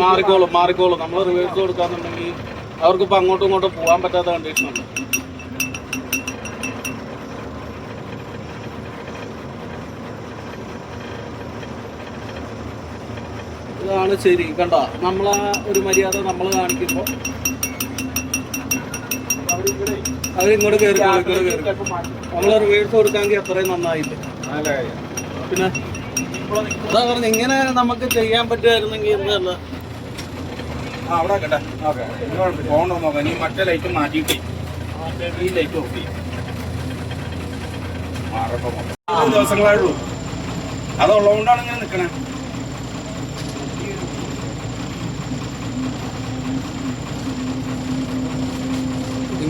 മാറിക്കോളും മാറിക്കോളും. നമ്മൾ റിവേഴ്സ് കൊടുക്കാന്നുണ്ടെങ്കിൽ അവർക്ക് ഇപ്പൊ അങ്ങോട്ടും ഇങ്ങോട്ടും പോകാൻ പറ്റാത്ത കണ്ടീഷനുണ്ട് ഇതാണ് ശരി. കണ്ട? നമ്മളാ ഒരു മര്യാദ നമ്മൾ കാണിക്കുമ്പോൾ അവരിങ്ങോട്ട് കയറി നമ്മൾ റിവേഴ്സ് കൊടുക്കാമെങ്കിൽ അത്രയും നന്നായില്ലേ പിന്നെ അതാ പറഞ്ഞു ഇങ്ങനെ നമുക്ക് ചെയ്യാൻ പറ്റുമായിരുന്നെങ്കിൽ എന്നല്ല ആ അവിടെ കേട്ടെ ഓക്കെ. ഫോൺ നോക്കാം. ഇനി മറ്റേ ലൈറ്റ് മാറ്റിയിട്ടേ ഈ ലൈറ്റ് ഓഫ് ചെയ്യും. മാറട്ടെ ദിവസങ്ങളായുള്ളൂ അതുള്ളതുകൊണ്ടാണ് ഇങ്ങനെ നിൽക്കണേ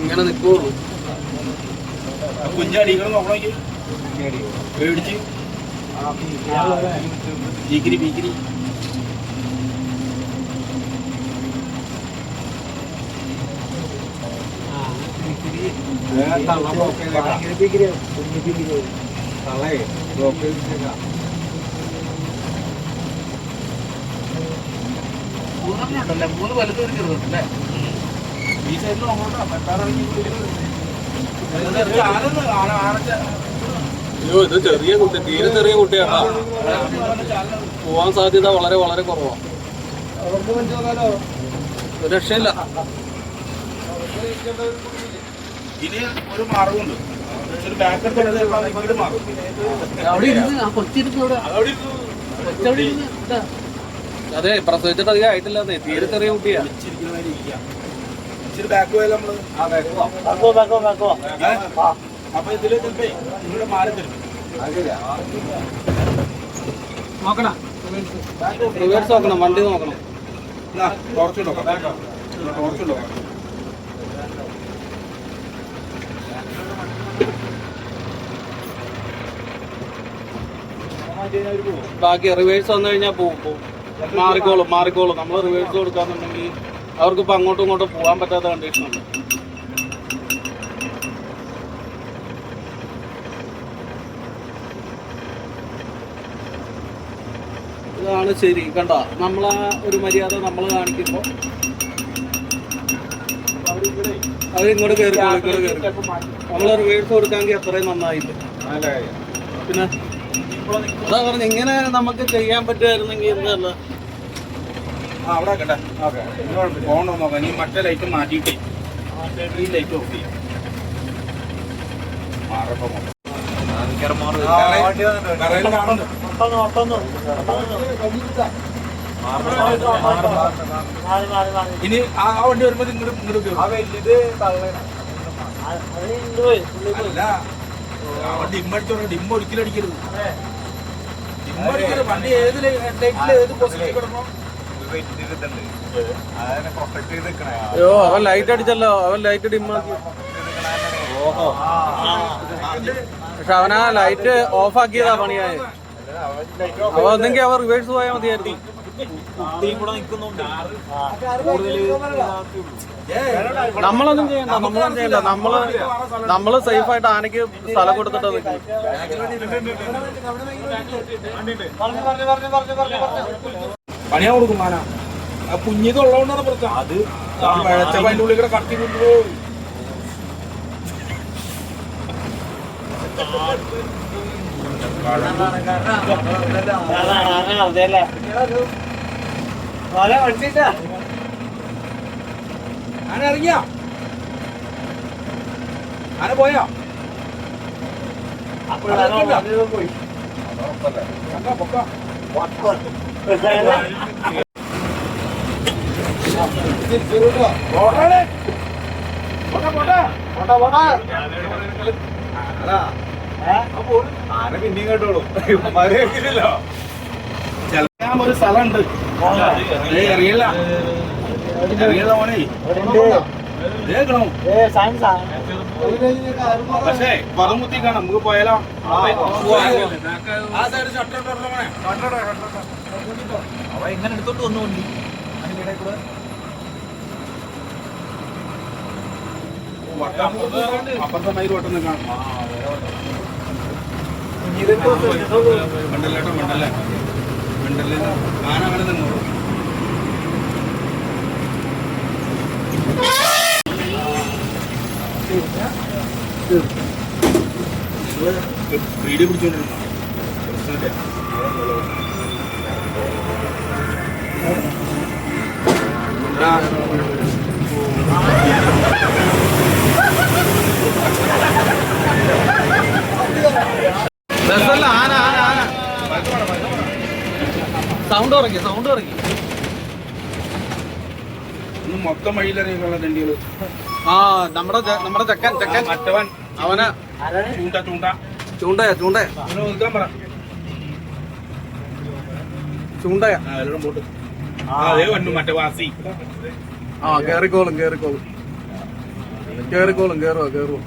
ഇങ്ങനെ നിൽക്കുള്ളൂ കുഞ്ചടികൾ നോക്കണമെങ്കിൽ പേടിച്ച്. ഭീക്കിരി ഭീക്കിരി മൂന്ന് വലുത് ഒരു ചെറുതല്ലേ ഈ സൈഡിൽ അങ്ങോട്ടാ ആനച്ച അയ്യോ ഇത് ചെറിയ കുട്ടി തീരെ ചെറിയ കുട്ടിയാണ് പോവാൻ സാധ്യത വളരെ വളരെ കുറവാണ് രക്ഷയില്ല. ഇനി ഒരു മാർഗമുണ്ട്. അതെ പ്രസവിച്ചിട്ട് അധികം ആയിട്ടില്ല തീരെ ചെറിയ കുട്ടിയാ ബാക്ക് നമ്മൾ? ആ ബാക്ക് നമ്മൾ ഏ? അപ്പൊ ഇതിൽ ചിലപ്പേ ഇവിടെ മാറി തരും നോക്കണം റിവേഴ്സ് നോക്കണം വണ്ടി നോക്കണം. ടോർച്ച് നോക്കാം. ടോർച്ച് നോക്കാം. ബാക്കി റിവേഴ്സ് വന്നു കഴിഞ്ഞാൽ പോകും പോവും. മാറിക്കോളും മാറിക്കോളും. നമ്മൾ റിവേഴ്സ് കൊടുക്കാന്നുണ്ടെങ്കിൽ അവർക്ക് ഇപ്പൊ അങ്ങോട്ടും ഇങ്ങോട്ടും പോകാൻ പറ്റാത്ത കണ്ടീഷനുണ്ട് ഇതാണ് ശരി. കണ്ട? നമ്മളാ ഒരു മര്യാദ നമ്മൾ കാണിക്കുമ്പോൾ അവരിങ്ങോട്ട് കയറി ഇങ്ങോട്ട് കയറി നമ്മൾ റിവേഴ്സ് കൊടുക്കാമെങ്കിൽ അത്രയും നന്നായില്ല പിന്നെ അതാ പറഞ്ഞു ഇങ്ങനെ നമുക്ക് ചെയ്യാൻ പറ്റുമായിരുന്നെങ്കിൽ എന്നല്ല ആ അവിടെ കേട്ടെ ഓക്കെ. നോക്കാം. മറ്റേ ലൈറ്റ് മാറ്റിയിട്ടേ ഈ ലൈറ്റ് ഓഫ് ചെയ്യാം. ഇനി ആ വണ്ടി വരുമ്പോ ഇങ്ങോട്ട് ഇങ്ങോട്ട്. അല്ല ഇമ്മടിച്ചോ ഡിമ്മ ഒരിക്കലും അടിക്കരുത്. ഡിമ്മ അടിക്കരുത് വണ്ടി ഏത് ലൈറ്റിൽ ഏത് പൊസിഷനിൽ കിടന്നോ അയ്യോ അവൻ ലൈറ്റ് അടിച്ചല്ലോ. അവൻ ലൈറ്റ് ഡിമ്മാക്കി പക്ഷെ അവനാ ലൈറ്റ് ഓഫ് ആക്കിയതാ പണിയായ. അവ ഒന്നെങ്കിൽ അവ റിവേഴ്സ് പോയാൽ മതിയായിരുന്നു നമ്മളൊന്നും ചെയ്യണ്ട. നമ്മളൊന്നും ചെയ്യണ്ട. നമ്മൾ നമ്മൾ സേഫ് ആയിട്ട് ആനയ്ക്ക് സ്ഥലം കൊടുത്തിട്ട് നിൽക്കും പണിയാ കൊടുക്കും മാന. ആ കുഞ്ഞിത് ഉള്ളതുകൊണ്ടാണ് പ്രശ്നം. അത് പഴച്ച അതിന്റെ ഉള്ളിൽ കൂടെ കടത്തി കൊണ്ടുപോകും ആന ഇറങ്ങിയാ ആന പോയാ. പൊക്ക, പൊക്ക. പോട്ടെ. പോട്ടെ, പോട്ടെ. ചെലക്കാൻ ഒരു സ്ഥലമുണ്ട് അറിയില്ല അറിയില്ല മോനെ പക്ഷേ കാണാം. നമുക്ക് പോയാലോ? ഷട്ടർ എങ്ങനെ എടുത്തോണ്ട് വന്നു വണ്ടി. കൂടെ. അപ്പുറത്ത് മയിൽ വട്ടം നിൽക്കണം. മണ്ടല്ലേട്ടോ മണ്ടല്ലേ? മണ്ടല്ലേ ആന അങ്ങനെ നിന്നോളൂ. വീഡിയോ പിടിച്ചോണ്ടിരുന്നോ സൗണ്ട് ഉറക്കി സൗണ്ട് ഇന്ന് മൊത്തം വഴിയിലറിയാനുള്ള തെണ്ടികൾ ആ നമ്മുടെ നമ്മുടെ ചെക്കൻ ചെക്കൻ. മറ്റവൻ അവന് ചൂണ്ട ചൂണ്ട. ചൂണ്ടയാ ചൂണ്ടയാ. അവനെ നിൽക്കാൻ പറ. ചൂണ്ടയാ. ആ കേറിക്കോളും കേറിക്കോളും. കേറിക്കോളും കേറുവാ കേറുവാ.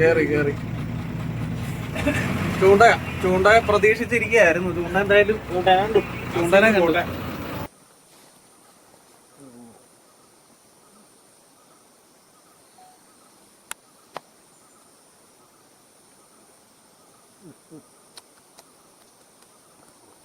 കേറി കേറി ചൂണ്ടയാ ചൂണ്ടയെ പ്രതീക്ഷിച്ചിരിക്കുകയായിരുന്നു. ചൂണ്ട എന്തായാലും ചൂണ്ടനെ കണ്ടു.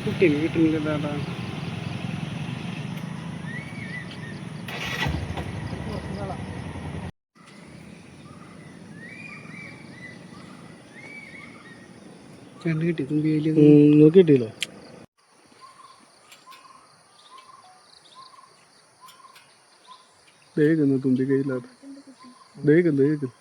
കുട്ടി വീട്ടിൽ ചെണ്ട് കിട്ടി തുമ്പി നോക്കിയിട്ടില്ലോ ദേക്കുന്നു തുമ്പി കയ്യിലാണ് ദേഹം ദേക്കും